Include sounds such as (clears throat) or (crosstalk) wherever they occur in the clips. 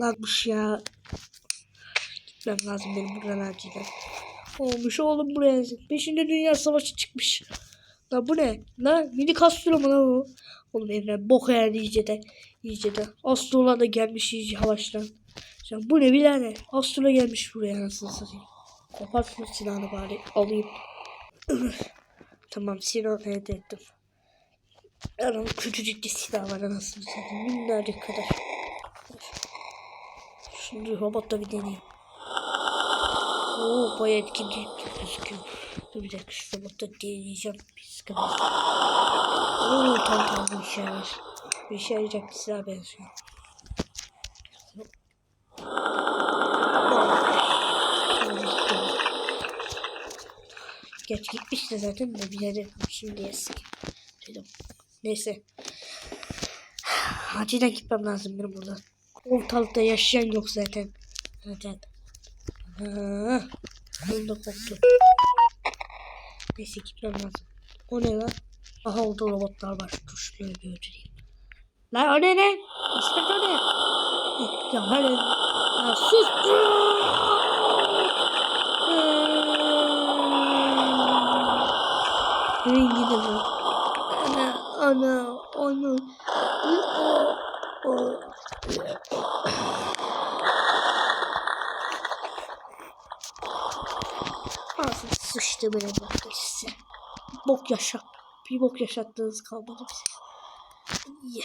Lanmış ya. Gitmem lazım benim buradan acilen. Olmuş oğlum buraya. Beşinci Dünya Savaşı çıkmış. La bu ne? La mini kastro mu lan o? Oğlum evren bok yani iyice de. İyice de. Astrolar da gelmiş iyice havaştan. Sen bu ne birader? Astro gelmiş buraya anasını satayım. Kopart şu silahını bari alayım. (clears throat) tamam silahı elde ettim. Anam küçücük bir silah var anasını satayım. Minnacık kadar. Şimdi robotta bir deneyeyim. Oo bayağı etkin değil gözüküyor. Dur bir dakika şu robotta deneyeceğim. Bir sıkıntı. Oo tamam tamam bu işe yarar. Bir işe yarayacak bir silah benziyor. Geç gitmişti zaten de bir yere şimdi eski. Neyse. Acilen gitmem lazım benim buradan. Ortalıkta yaşayan yok zaten. Zaten. Ha, ben de korktum. Neyse gitmem lazım. O ne lan? Aha orada robotlar var. Dur şunları bir öldüreyim. Lan o ne ne? İsmet o ne? Ya hele. Ya sus. Nereye gidelim? Ana, ana, ana. O, o. Ağzına sıçtı böyle bok size. Bok yaşat. Bir bok yaşattığınız kalmadı bize. İyi.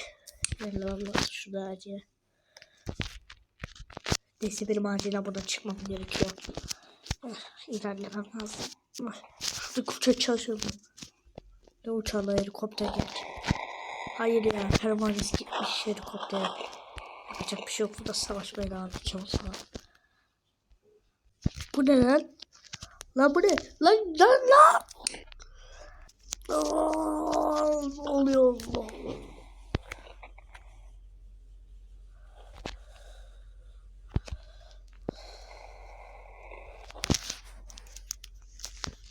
Ver lan lan şunu acıya. Neyse benim acilen buradan çıkmam gerekiyor. Ah, İlerlemem lazım. Ah, Şurada uçak çalışıyordum. Ne uçağla helikopter geldi. Hayır ya permanis gitmiş helikopter. Yapacak bir şey yok. Burada savaşmaya devam zaman. Bu ne lan? Lan bu ne? Lan lan lan! Aa, oluyor Allah?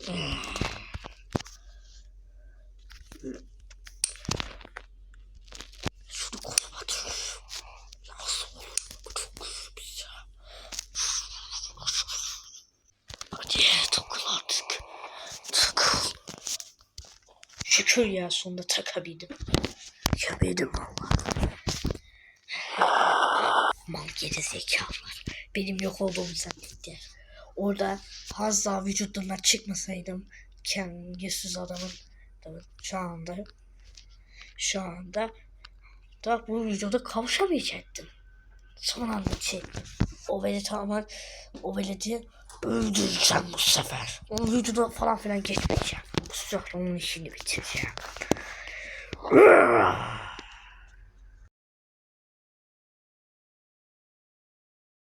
Şunu Şükür ya sonunda takabildim. Takabildim valla. Mal geri zekalılar. Benim yok olduğumu zannetti. Orada az daha vücudumdan çıkmasaydım kendisiz adamın adamın şu anda şu anda da bu vücuda kavuşamayacaktım. Son anda çektim. O veledi tamamen o veledi öldüreceğim bu sefer. Onun vücuduna falan filan geçmeyeceğim. Bu sefer onun işini bitireceğim.